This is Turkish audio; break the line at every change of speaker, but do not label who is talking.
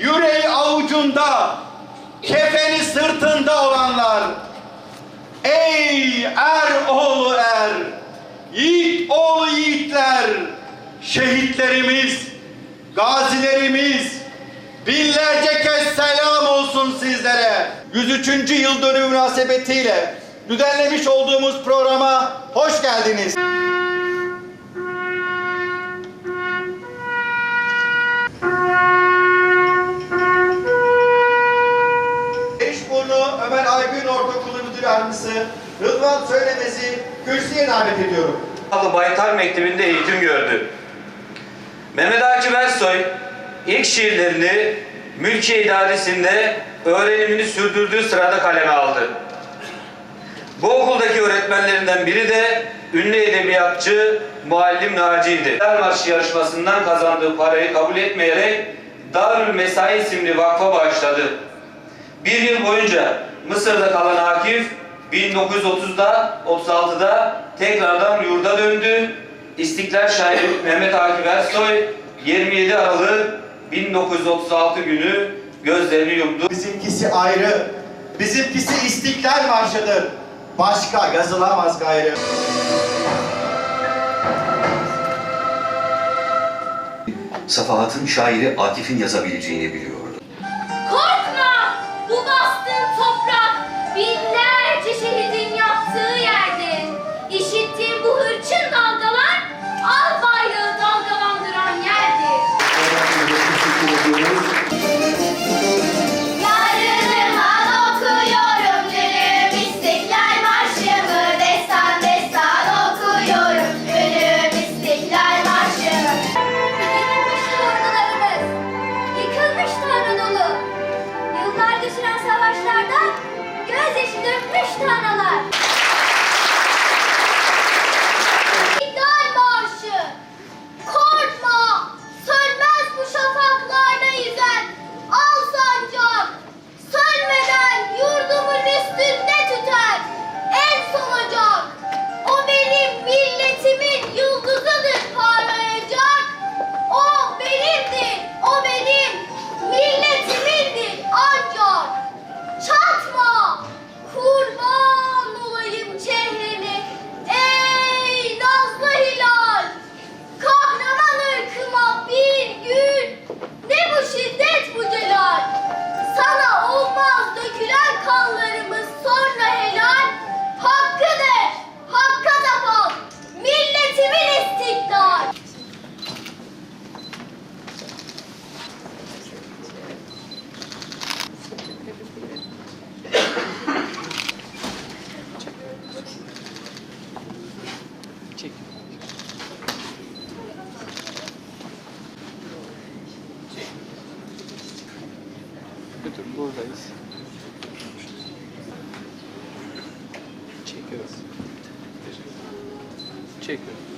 Yüreği avucunda, kefeni sırtında olanlar. Ey er oğlu er, yiğit oğlu yiğitler, şehitlerimiz, gazilerimiz, binlerce kez selam olsun sizlere. 103. yıl dönümü münasebetiyle düzenlemiş olduğumuz programa hoş geldiniz. Yardımcısı Rıdvan Söylemez'i kürsüye davet ediyorum.
Alı Baytar Mektebi'nde eğitim gördü. Mehmet Akif Ersoy ilk şiirlerini Mülkiye İdaresi'nde öğrenimini sürdürdüğü sırada kaleme aldı. Bu okuldaki öğretmenlerinden biri de ünlü edebiyatçı Muallim Naci'ydi. İstiklal Marşı yarışmasından kazandığı parayı kabul etmeyerek Darül Mesai isimli vakfa bağışladı. Bir yıl boyunca Mısır'da kalan Akif 1930'da 36'da tekrardan yurda döndü. İstiklal şairi Mehmet Akif Ersoy 27 Aralık 1936 günü gözlerini yumdu.
Bizimkisi ayrı, bizimkisi İstiklal Marşı'dır. Başka yazılamaz gayrı.
Safahat'ın şairi Akif'in yazabileceğini biliyordu.
Gözyaşı dökmüştü analar
Götür buradayız. Çekiyoruz. Çekiyoruz.